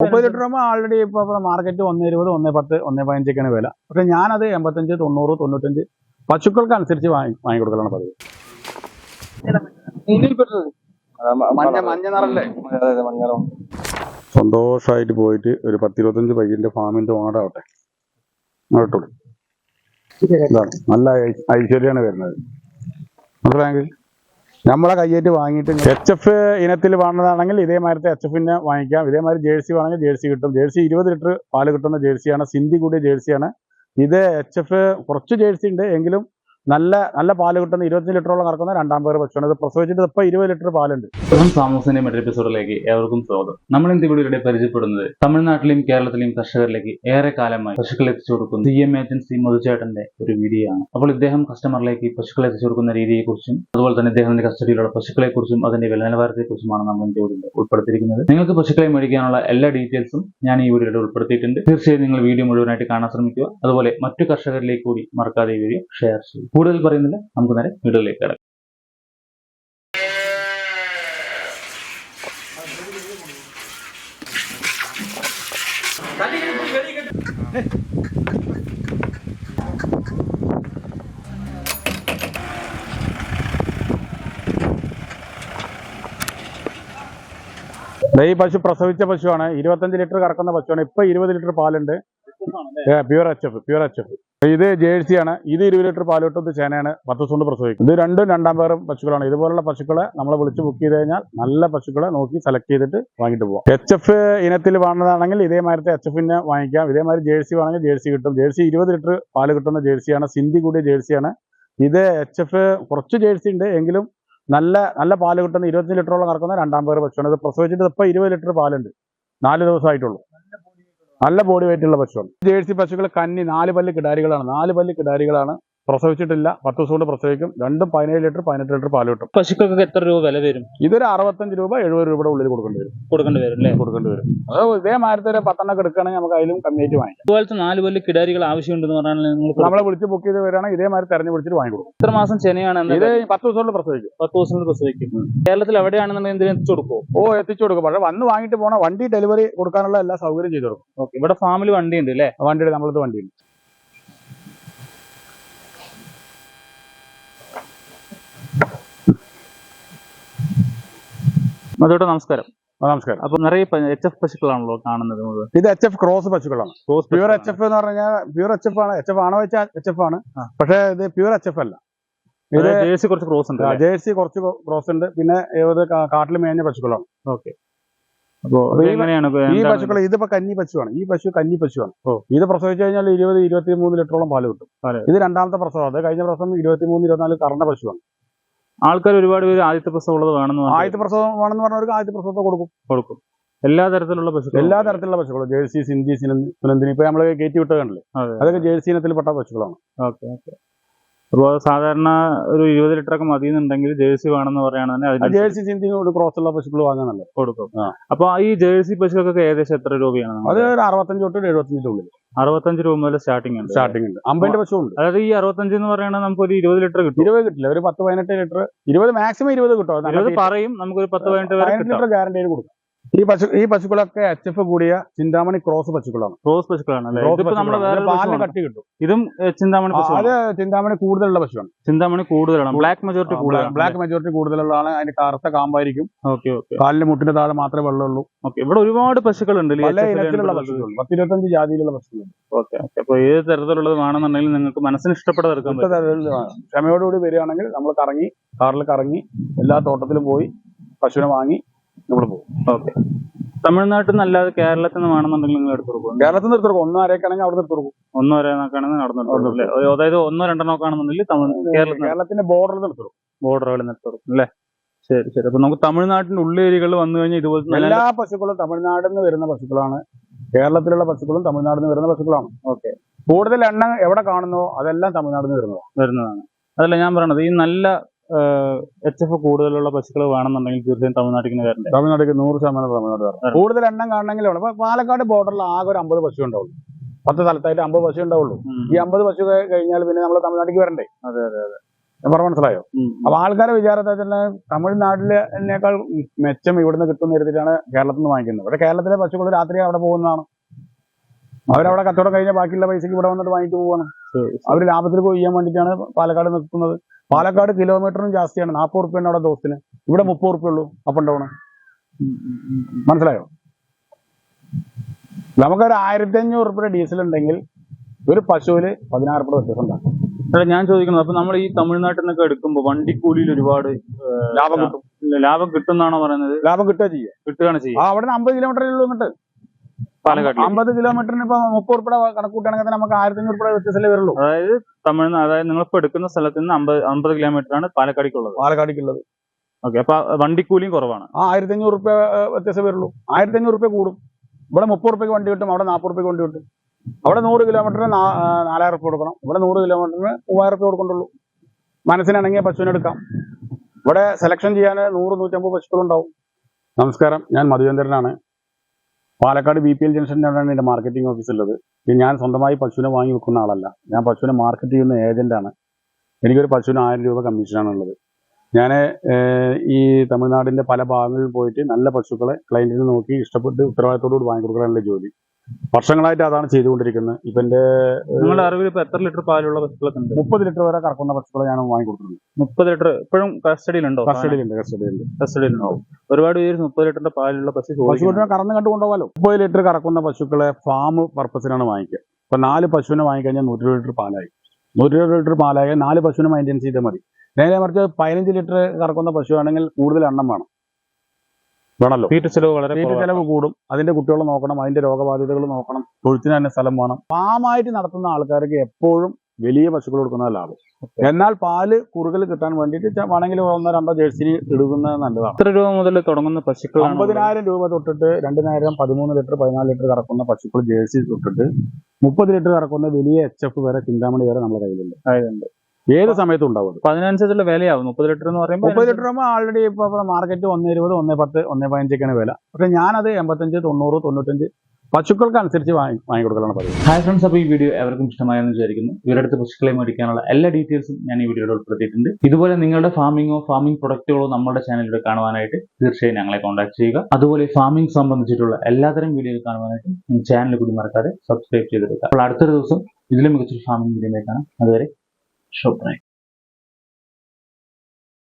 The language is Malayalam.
മുപ്പത് ലിറ്റർ ആകുമ്പോൾ ആൾറെഡി ഇപ്പൊ മാർക്കറ്റ് ഒന്ന് ഇരുപത് ഒന്ന് പത്ത് ഒന്ന് പതിനഞ്ചൊക്കെയാണ് വില. പക്ഷെ ഞാനത് എൺപത്തഞ്ച് തൊണ്ണൂറ് തൊണ്ണൂറ്റഞ്ച് പശുക്കൾക്ക് അനുസരിച്ച് വാങ്ങി വാങ്ങി കൊടുക്കലാണ് പതിവ്. മഞ്ഞ മഞ്ഞ നിറല്ലേ? സന്തോഷമായിട്ട് പോയിട്ട് ഒരു പത്തിരുപത്തഞ്ച് പയ്യന്റെ ഫാമിന്റെ വാടാവട്ടെ അങ്ങോട്ടോളൂ ഇതാണ്. നല്ല ഐശ്വര്യാണ് ഐശ്വര്യമാണ് വരുന്നത് മനസ്സിലായെങ്കിൽ നമ്മളെ കയ്യേറ്റ് വാങ്ങിയിട്ട് എച്ച് എഫ് ഇനത്തിൽ വേണ്ടതാണെങ്കിൽ ഇതേമാതിരത്തെ എച്ച് എഫിനെ വാങ്ങിക്കാം. ഇതേമാതിരി ജേഴ്സി വേണമെങ്കിൽ ജേഴ്സി കിട്ടും. ജേഴ്സി ഇരുപത് ലിറ്റർ പാൽ കിട്ടുന്ന ജേഴ്സിയാണ് സിന്ധി കൂടിയ ജേഴ്സിയാണ് ഇത് എച്ച് എഫ് കുറച്ച് ജേഴ്സി ഉണ്ട്. എങ്കിലും നല്ല നല്ല പാൽ കിട്ടുന്ന ഇരുപത്തി ലിറ്ററോളം കറക്കുന്ന രണ്ടാം പേര് പശുവാണ് ഇത് പ്രസവിച്ചിട്ട് ഇപ്പൊ ഇരുപത് ലിറ്റർ പാലുണ്ട്. സാമൂഹ്യ മറ്റൊരു എപ്പിസോഡിലേക്ക് ഏവർക്കും സ്വാഗതം. നമ്മൾ ഇന്ന് ഇവിടെ പരിചയപ്പെടുന്നത് തമിഴ്നാട്ടിലെയും കേരളത്തിലെയും കർഷകരിലേക്ക് ഏറെ കാലമായി പശുക്കൾ എത്തിച്ചു കൊടുക്കുന്ന സി എം ഏജൻസി മധുചേട്ടന്റെ ഒരു വീഡിയോ ആണ്. അപ്പോൾ ഇദ്ദേഹം കസ്റ്റമറിലേക്ക് പശുക്കളെ എത്തിച്ചു കൊടുക്കുന്ന രീതിയെക്കുറിച്ചും അതുപോലെ തന്നെ ഇദ്ദേഹത്തിന്റെ കസ്റ്റഡിയിലുള്ള പശുക്കളെ കുറിച്ചും അതിന്റെ വില നിലവാരത്തെക്കുറിച്ചുമാണ് നമ്മൾ ഇന്ന് ഇവിടെ ഉൾപ്പെടുത്തിയിരിക്കുന്നത്. നിങ്ങൾക്ക് പശുക്കളെ മേടിക്കാനുള്ള എല്ലാ ഡീറ്റെയിൽസും ഞാൻ ഈ വീഡിയോയിൽ ഉൾപ്പെടുത്തിയിട്ടുണ്ട്. തീർച്ചയായും നിങ്ങൾ വീഡിയോ മുഴുവനായിട്ട് കാണാൻ ശ്രമിക്കുക. അതുപോലെ മറ്റു കർഷകരിലേക്ക് കൂടി മറക്കാതെ ഈ വീഡിയോ ഷെയർ ചെയ്യും കൂടുതൽ പറയുന്നില്ല. നമുക്ക് നേരെ വീഡിയോയിലേക്ക് കിടക്കാം. ഈ പശു പ്രസവിച്ച പശുവാണ്. ഇരുപത്തഞ്ച് ലിറ്റർ കറക്കുന്ന പശുവാണ്. ഇപ്പൊ ഇരുപത് ലിറ്റർ പാലുണ്ട്. Pure H F pure H F ഇത് ജേഴ്സിയാണ്. ഇത് ഇരുപത് ലിറ്റർ പാൽ കിട്ടുന്നത് ചേനയാണ്. പത്ത് ദിവസം കൊണ്ട് പ്രസവിക്കും. ഇത് രണ്ടും രണ്ടാം പേരും പശുക്കളാണ്. ഇതുപോലുള്ള പശുക്കളെ നമ്മൾ വിളിച്ച് ബുക്ക് ചെയ്ത് കഴിഞ്ഞാൽ നല്ല പശുക്കളെ നോക്കി സെലക്ട് ചെയ്തിട്ട് വാങ്ങിട്ട് പോവാം. എച്ച് എഫ് ഇനത്തിൽ വേണ്ടതാണെങ്കിൽ ഇതേമാതിരത്തെ എച്ച് എഫിനെ വാങ്ങിക്കാം. ഇതേമാതിരി ജേഴ്സി വേണമെങ്കിൽ ജേഴ്സി കിട്ടും. ജേഴ്സി ഇരുപത് ലിറ്റർ പാൽ കിട്ടുന്ന ജേഴ്സിയാണ്. സിന്ധി കൂടിയ ജേഴ്സിയാണ്. ഇത് എച്ച് എഫ് കുറച്ച് ജേഴ്സി ഉണ്ട് എങ്കിലും നല്ല നല്ല പാൽ കിട്ടുന്ന ഇരുപത്തഞ്ച് ലിറ്ററോളം കറക്കുന്ന രണ്ടാം പേര് പശുവാണ്. ഇത് പ്രസവിച്ചിട്ട് ഇപ്പൊ ഇരുപത് ലിറ്റർ പാലുണ്ട്. നാല് ദിവസമായിട്ടുള്ളൂ. നല്ല ബോഡി വെയിറ്റ് ഉള്ള പശുവാണ്. ജേഴ്സി പശുക്കൾ കന്നി നാല് പല്ല് കിടാരികളാണ്. നാല് പല്ല് കിടാരികളാണ്. പ്രസവിച്ചിട്ടില്ല. പത്ത് ദിവസം കൊണ്ട് പ്രസവിക്കും. രണ്ടും പതിനേഴ് ലിറ്റർ പതിനെട്ട് ലിറ്റർ പാൽ കിട്ടും. പശുക്കൾക്ക് എത്ര രൂപ വില വരും? ഇതൊരു അറുപത്തഞ്ച് രൂപ എഴുപത് രൂപയുടെ ഉള്ളിൽ കൊടുക്കേണ്ടി വരും. കൊടുക്കേണ്ടി വരും അല്ലേ? കൊടുക്കേണ്ടി വരും. അത് ഇതേ മാരത്തെ ഒരു പത്തെണ്ണം എടുക്കുകയാണെങ്കിൽ നമുക്ക് അതിലും കമ്മിയായിട്ട് വാങ്ങിക്കാം. ഇതുപോലത്തെ നാല് വലിയ കിടാരികൾ ആവശ്യമുണ്ടെന്ന് പറഞ്ഞാൽ നിങ്ങൾ നമ്മളെ വിളിച്ച് ബുക്ക് ചെയ്ത് വരികയാണെങ്കിൽ ഇതേ മാതിരി തെരഞ്ഞു വിളിച്ചിട്ട് വാങ്ങിക്കൊടുക്കും ഇത്ര എത്ര മാസം ചെനയാണ് ഇത് പത്ത് ദിവസം കൊണ്ട് പ്രസവിക്കും. പത്ത് ദിവസം കൊണ്ട് പ്രസവിക്കും. കേരളത്തിൽ എവിടെയാണെന്നുണ്ടെങ്കിൽ എന്തിനും എത്തിച്ചു കൊടുക്കുമോ ഓ എത്തിച്ചു കൊടുക്കും. പക്ഷേ വന്ന് വാങ്ങിയിട്ട് പോകണം വണ്ടി ഡെലിവറി കൊടുക്കാനുള്ള എല്ലാ സൗകര്യം ചെയ്തു കൊടുക്കും. ഓക്കെ. ഇവിടെ ഫാമിൽ വണ്ടി ഉണ്ട് അല്ലേ? വണ്ടിയുടെ നമ്മളത് വണ്ടിയുണ്ട്. അതോടെ നമസ്കാരം. നമസ്കാരം. അപ്പൊ നിറയെ എച്ച് എഫ് പശുക്കളാണല്ലോ കാണുന്നത് ഇത് എച്ച് എഫ് ക്രോസ് പശുക്കളാണ്. പ്യൂർ എച്ച് എഫ് എന്ന് പറഞ്ഞാൽ പ്യൂർ എച്ച് എഫ് ആണ്. എച്ച് എഫ് ആണോ വെച്ചാൽ എച്ച് എഫ് ആണ്. പക്ഷേ ഇത് പ്യൂർ എച്ച് എഫ് അല്ല. ഇത് ജേഴ്സി കുറച്ച് ക്രോസ് ഉണ്ട് ജേഴ്സി കുറച്ച് ക്രോസ് ഉണ്ട്. പിന്നെ ഏത് കാട്ടിൽ മേഞ്ഞ പശുക്കളാണ്. ഓക്കെ ഈ- പശുക്കൾ ഇതിപ്പോ കന്നി പശുവാണ്. ഈ പശു കന്നി പശുവാണ്. ഇത് പ്രസവിച്ചു കഴിഞ്ഞാൽ ഇരുപത് ഇരുപത്തി മൂന്ന് ലിറ്ററോളം പാൽ കിട്ടും. ഇത് രണ്ടാമത്തെ പ്രസവം. അത് കഴിഞ്ഞ പ്രസവം ഇരുപത്തി മൂന്ന് ഇരുപത്തിനാല് കറണ്ട പശുവാണ്. ആൾക്കാർ ഒരുപാട് പേര് ആദ്യത്തെ പ്രസവം ഉള്ളത് വേണമെന്ന് ആദ്യത്തെ പ്രസവം വേണമെന്ന് പറഞ്ഞവർക്ക് ആദ്യത്തെ പ്രസവത്തെ കൊടുക്കും. കൊടുക്കും. എല്ലാ തരത്തിലുള്ള പശുക്കളും എല്ലാ തരത്തിലുള്ള പശുക്കളും. ജേഴ്സി സിന്ധി സുനന്ദിനി. ഇപ്പൊ നമ്മൾ കയറ്റി വിട്ട് കണ്ടില്ലേ? അതൊക്കെ ജേഴ്സി ഇനത്തിൽപ്പെട്ട പശുക്കളാണ്. Okay okay. അപ്പോൾ സാധാരണ ഒരു ഇരുപത് ലിറ്റർ ഒക്കെ മതി എന്നുണ്ടെങ്കിൽ ജേഴ്സി വേണമെന്ന് പറയുകയാണെങ്കിൽ ജേഴ്സി സിന്ധി ക്രോസ് ഉള്ള പശുക്കൾ കൊടുക്കും. അപ്പൊ ഈ ജേഴ്സി പശുക്കൾക്കൊക്കെ ഏകദേശം എത്ര രൂപയാണ് അത് ഒരു അറുപത്തഞ്ച് തൊട്ട് എഴുപത്തഞ്ചിന്റെ ഉള്ളിൽ. അറുപത്തഞ്ച് രൂപ മുതൽ സ്റ്റാർട്ടിംഗ് ഉണ്ട് സ്റ്റാർട്ടിംഗ് ഉണ്ട്. അമ്പതിന്റെ പശു ഉണ്ട് അതായത് ഈ അറുപത്തഞ്ച് എന്ന് പറയുന്നത് നമുക്ക് ഒരു ഇരുപത് ലിറ്റർ കിട്ടും. ഇരുപത് കിട്ടില്ല. ഒരു പത്ത് പതിനെട്ട് ലിറ്റർ. ഇരുപത് മാക്സിമം ഇരുപത് കിട്ടും. അത് പറയും നമുക്ക് ഒരു പത്ത് പതിനെട്ട് ലിറ്റർ ഗ്യാരണ്ടി കൊടുക്കും. ഈ പശു ഈ പശുക്കളൊക്കെ എച്ച് എഫ് കൂടിയ ചിന്താമണി ക്രോസ് പശുക്കളാണ്. ക്രോസ് പശുക്കളാണ്. പാലിന് കട്ടി കിട്ടും. ഇതും ചിന്താമണി അത് ചിന്താമണി കൂടുതലുള്ള പശുവാണ്. ചിന്താമണി കൂടുതലാണ്. ബ്ലാക്ക് മെജോറിറ്റി കൂടുതലാണ് ബ്ലാക്ക് മെജോറിറ്റി കൂടുതലുള്ളതാണ്. അതിന്റെ കറുത്ത കാമ്പായിരിക്കും. Okay okay. കാലിന്റെ മുട്ടിന്റെ താഴെ മാത്രമേ വെള്ളമുള്ളൂ. ഓക്കെ ഇവിടെ ഒരുപാട് പശുക്കളുണ്ട് പല ഇനത്തിലുള്ള പശുക്കൾ പത്തിരുപത്തഞ്ച് ജാതിയിലുള്ള പശുക്കളുണ്ട്. ഓക്കെ അപ്പൊ ഏത് തരത്തിലുള്ളത് വേണമെന്നുണ്ടെങ്കിൽ നിങ്ങൾക്ക് മനസ്സിന് ഇഷ്ടപ്പെട്ടത് എടുക്കാൻ. ക്ഷമയോടുകൂടി വരികയാണെങ്കിൽ നമ്മൾ കറങ്ങി കാറിൽ കറങ്ങി എല്ലാ തോട്ടത്തിലും പോയി പശുവിനെ വാങ്ങി നമ്മൾ പോകും. ഓക്കെ. തമിഴ്നാട്ടിൽ നിന്നല്ലാതെ കേരളത്തിൽ നിന്ന് വേണമെന്നുണ്ടെങ്കിൽ നിങ്ങൾ എടുത്തു കൊടുക്കും കേരളത്തിൽ നിന്ന് എടുത്തു ഒന്നും ആരേക്കാണെങ്കിൽ അവിടെ നിന്ന് എടുത്തു ഒന്നോ വരെ അവിടെ നിന്ന് അല്ലേ അതായത് ഒന്നോ രണ്ടെണ്ണോ നോക്കുകയാണെന്നുണ്ടെങ്കിൽ തമിഴ് കേരളത്തിൽ കേരളത്തിന്റെ ബോർഡറിൽ നിന്ന് എടുത്തു ബോർഡറുകളിൽ നിന്ന് എടുത്തു കൊടുക്കും അല്ലേ? ശരി ശരി. അപ്പൊ നമുക്ക് തമിഴ്നാട്ടിന്റെ ഏരിയകൾ വന്നു കഴിഞ്ഞാൽ ഇതുപോലെ എല്ലാ പശുക്കളും തമിഴ്നാട്ടിൽ നിന്ന് വരുന്ന പശുക്കളാണ്. കേരളത്തിലുള്ള പശുക്കളും തമിഴ്നാട്ടിൽ നിന്ന് വരുന്ന പശുക്കളാണ്. ഓക്കെ. കൂടുതൽ എണ്ണ എവിടെ കാണുന്നോ അതെല്ലാം തമിഴ്നാട്ടിൽ നിന്ന് വരുന്നതാണ്. വരുന്നതാണ്. അതല്ല ഞാൻ പറയണത് ഈ നല്ല എച്ച് എഫ് കൂടുതലുള്ള പശുക്കൾ വേണമെന്നുണ്ടെങ്കിൽ തീർച്ചയായും തമിഴ്നാട്ടിൽ വരണ്ടേ? തമിഴ്നാട്ടിൽ നൂറ് ശതമാനം തമിഴ്നാട് വരണം. കൂടുതൽ എണ്ണം കാണണമെങ്കിലും അപ്പൊ പാലക്കാട് ബോർഡറിൽ ആകെ ഒരു അമ്പത് പശു ഉണ്ടാവുള്ളൂ. പത്ത് സ്ഥലത്തായിട്ട് അമ്പത് പശു ഉണ്ടാവുള്ളൂ. ഈ അമ്പത് പശു കഴിഞ്ഞാൽ പിന്നെ നമ്മൾ തമിഴ്നാട്ടിലേക്ക് വരണ്ടേ? അതെ അതെ അതെ. പറഞ്ഞ മനസ്സിലായോ? അപ്പൊ ആൾക്കാരെ വിചാരത്തെ തമിഴ്നാട്ടിലേക്കാൾ മെച്ചം ഇവിടുന്ന് കിട്ടുന്ന രീതിയിലാണ് കേരളത്തിൽ നിന്ന് വാങ്ങിക്കുന്നത്. ഇവിടെ കേരളത്തിലെ പശുക്കൾ രാത്രി അവിടെ പോകുന്നതാണ്. അവരവിടെ കച്ചവടം കഴിഞ്ഞ ബാക്കിയുള്ള പൈസക്ക് ഇവിടെ വന്നിട്ട് വാങ്ങിച്ചു പോവാണ്. അവർ ലാഭത്തിൽ പോയി ചെയ്യാൻ വേണ്ടിയിട്ടാണ് പാലക്കാട് നിൽക്കുന്നത്. പാലക്കാട് കിലോമീറ്ററിനും ജാസ്തിയാണ്. നാൽപ്പത് റുപ്യാണ് അവിടെ ദിവസത്തിന്. ഇവിടെ മുപ്പത് റുപ്യ ഉള്ളൂ അപ്പ് ആൻഡ് ഡൗൺ മനസ്സിലായോ? നമുക്കൊരു ആയിരത്തി അഞ്ഞൂറ് റുപ്യ ഡീസൽ ഉണ്ടെങ്കിൽ ഒരു പശുവിൽ പതിനാറ് റുപ്യ വ്യത്യാസം ഉണ്ടാക്കും. അല്ല ഞാൻ ചോദിക്കുന്നത് അപ്പൊ നമ്മൾ ഈ തമിഴ്നാട്ടിൽ നിന്നൊക്കെ എടുക്കുമ്പോൾ വണ്ടിക്കൂലിയിൽ ഒരുപാട് ലാഭം കിട്ടും. ലാഭം കിട്ടുന്നാണോ പറയുന്നത്? ലാഭം കിട്ടുക ചെയ്യുക കിട്ടുകയാണ് ചെയ്യുക അവിടെ അമ്പത് കിലോമീറ്ററേ ഉള്ളൂ എന്നിട്ട് പാലക്കാട്ടിൽ അമ്പത് കിലോമീറ്ററിന് ഇപ്പൊ മുപ്പത് ഉൾപ്പെടെ കണക്കൂട്ടുകയാണെങ്കിൽ തന്നെ നമുക്ക് ആയിരത്തി അഞ്ഞൂറ് രൂപ വ്യത്യാസമല്ലേ വരുള്ളൂ? അതായത് തമിഴ്നാട് അതായത് നിങ്ങളിപ്പോ എടുക്കുന്ന സ്ഥലത്ത് നിന്ന് അമ്പത് അമ്പത് കിലോമീറ്റർ ആണ് പാലക്കാടിക്കുള്ളത്. പാലക്കാടിക്കുള്ളത്. ഓക്കെ അപ്പൊ വണ്ടിക്കൂലിയും കുറവാണ്. ആ ആയിരത്തി അഞ്ഞൂറ് റുപ്യ വ്യത്യാസം വരുള്ളൂ. ആയിരത്തി അഞ്ഞൂറ് റുപ്യ കൂടും. ഇവിടെ മുപ്പത് റുപ്യക്ക് വണ്ടി കിട്ടും അവിടെ നാൽപ്പത് റുപ്യക്ക് വണ്ടി കിട്ടും. അവിടെ നൂറ് കിലോമീറ്ററിന് നാലായിരം റുപ്യ കൊടുക്കണം. ഇവിടെ നൂറ് കിലോമീറ്ററിന് മൂവായിരം റുപ്യ കൊടുക്കണ്ടുള്ളൂ. മനസ്സിനാണെങ്കിൽ പശുവിനെടുക്കാം ഇവിടെ സെലക്ഷൻ ചെയ്യാൻ നൂറ് നൂറ്റമ്പത് പശുക്കളുണ്ടാവും. നമസ്കാരം ഞാൻ മധുചന്ദ്രനാണ്. പാലക്കാട് ബി പി എൽ ജംഗ്ഷനിലാണ് എന്റെ മാർക്കറ്റിംഗ് ഓഫീസ് ഉള്ളത്. ഞാൻ സ്വന്തമായി പശുവിനെ വാങ്ങി വെക്കുന്ന ആളല്ല. ഞാൻ പശുവിനെ മാർക്കറ്റ് ചെയ്യുന്ന ഏജന്റാണ് എനിക്കൊരു പശുവിന് ആയിരം രൂപ കമ്മീഷനാണ് ഉള്ളത്. ഞാൻ ഈ തമിഴ്നാടിന്റെ പല ഭാഗങ്ങളിൽ പോയിട്ട് നല്ല പശുക്കളെ ക്ലയന്റിനെ നോക്കി ഇഷ്ടപ്പെട്ട് ഉത്തരവാദിത്തോടുകൂടി വാങ്ങിക്കൊടുക്കാനുള്ള ജോലി. വർഷങ്ങളായിട്ട് അതാണ് ചെയ്തുകൊണ്ടിരിക്കുന്നത്. ഇപ്പൊ എന്റെ നിങ്ങളുടെ അറിവിൽ ഇപ്പൊ എത്ര ലിറ്റർ പാലുള്ള പശുക്കളൊക്കെ ഉണ്ട്? മുപ്പത് ലിറ്റർ വരെ കറക്കുന്ന പശുക്കളെ ഞാൻ വാങ്ങിക്കൊടുക്കുന്നുണ്ട് മുപ്പത് ലിറ്റർ ഇപ്പോഴും കസ്റ്റഡിയിലുണ്ടോ? കസ്റ്റഡിയിലുണ്ട് കസ്റ്റഡിയിലുണ്ട്. കസ്റ്റഡിയിലുണ്ടാവും ഒരുപാട് പേര് മുപ്പത് ലിറ്ററിന്റെ പാലുള്ള പശു. പശുവിനെ കറന്ന് കണ്ടു കൊണ്ടുപോകാലോ. മുപ്പത് ലിറ്റർ കറക്കുന്ന പശുക്കളെ ഫാം പർപ്പസിനാണ് വാങ്ങിക്കുക. ഇപ്പൊ നാല് പശുവിനെ വാങ്ങിക്കഴിഞ്ഞാൽ നൂറ്റി ഇരുപത് ലിറ്റർ പാലായി. നൂറ്റി ഇരുപത് ലിറ്റർ പാലായ നാല് പശുവിനെ മെയിന്റെയിൻ ചെയ്താൽ മതി. നേരെ മറിച്ച് പതിനഞ്ച് ലിറ്റർ കറക്കുന്ന പശുവാണെങ്കിൽ കൂടുതൽ എണ്ണം വേണം. വേണമല്ലോ വീട്ടു ചെലവ് വളരെ വീട്ടു. ചെലവ് കൂടും. അതിന്റെ കുട്ടികളെ നോക്കണം അതിന്റെ രോഗബാധിതകൾ നോക്കണം തൊഴുത്തിന് തന്നെ സ്ഥലം വേണം. ഫാമായിട്ട് നടത്തുന്ന ആൾക്കാർക്ക് എപ്പോഴും വലിയ പശുക്കൾ കൊടുക്കുന്ന ലാഭം. എന്നാൽ പാൽ കുറുകൽ കിട്ടാൻ വേണ്ടിയിട്ട് വേണമെങ്കിൽ ഒന്നോ രണ്ടോ ജേഴ്സിന് ഇടുന്നത് നല്ലതാണ്. എത്ര രൂപ മുതൽ തുടങ്ങുന്ന പശുക്കൾ അമ്പതിനായിരം രൂപ തൊട്ടിട്ട് രണ്ടിനായിരം പതിമൂന്ന് ലിറ്റർ പതിനാല് ലിറ്റർ കറക്കുന്ന പശുക്കൾ ജേഴ്സി തൊട്ടിട്ട് മുപ്പത് ലിറ്റർ കറക്കുന്ന വലിയ എച്ച് എഫ് വരെ ചിന്താമണി വരെ നമ്മുടെ കയ്യിലുണ്ട്. ഏത് സമയത്തും ഉണ്ടാവും അപ്പൊ അതിനനുസരിച്ചുള്ള വിലയാവും. മുപ്പത് ലിറ്റർ എന്ന് പറയുമ്പോൾ മുപ്പത് ലിറ്റർ ആകുമ്പോൾ ആൾറെഡി ഇപ്പൊ മാർക്കറ്റ് ഒന്ന് ഇരുപത് ഒന്ന് പത്ത് ഒന്ന് പതിനഞ്ചൊക്കെയാണ് വില. പക്ഷെ ഞാനത് എൺപത്തഞ്ച് തൊണ്ണൂറ് തൊണ്ണൂറ്റഞ്ച് പശുക്കൾക്ക് അനുസരിച്ച് വാങ്ങി വാങ്ങി കൊടുക്കലാണ് പറയുന്നത് ഹായ് ഫ്രണ്ട്സ് അപ്പോൾ ഈ വീഡിയോ എവർക്കും ഇഷ്ടമായെന്ന് വിചാരിക്കുന്നു. ഇവരുടെ അടുത്ത് പശുക്കളെ മേടിക്കാനുള്ള എല്ലാ ഡീറ്റെയിൽസും ഞാൻ ഈ വീഡിയോയിൽ ഉൾപ്പെടുത്തിയിട്ടുണ്ട്. ഇതുപോലെ നിങ്ങളുടെ ഫാമിങ്ങോ ഫാമിംഗ് പ്രൊഡക്റ്റുകളോ നമ്മുടെ ചാനലിലൂടെ കാണുവാനായിട്ട് തീർച്ചയായും ഞങ്ങളെ കോൺടാക്ട് ചെയ്യുക. അതുപോലെ ഫാമിംഗ് സംബന്ധിച്ചിട്ടുള്ള എല്ലാത്തരം വീഡിയോകൾ കാണുവാനായിട്ട് ചാനൽ കൂടി മറക്കാതെ സബ്സ്ക്രൈബ് ചെയ്തെടുക്കുക. അപ്പോൾ അടുത്തൊരു ദിവസം ഇതിലും മികച്ചൊരു ഫാമിംഗ് വീഡിയോ കാണാം. അതുവരെ Chopin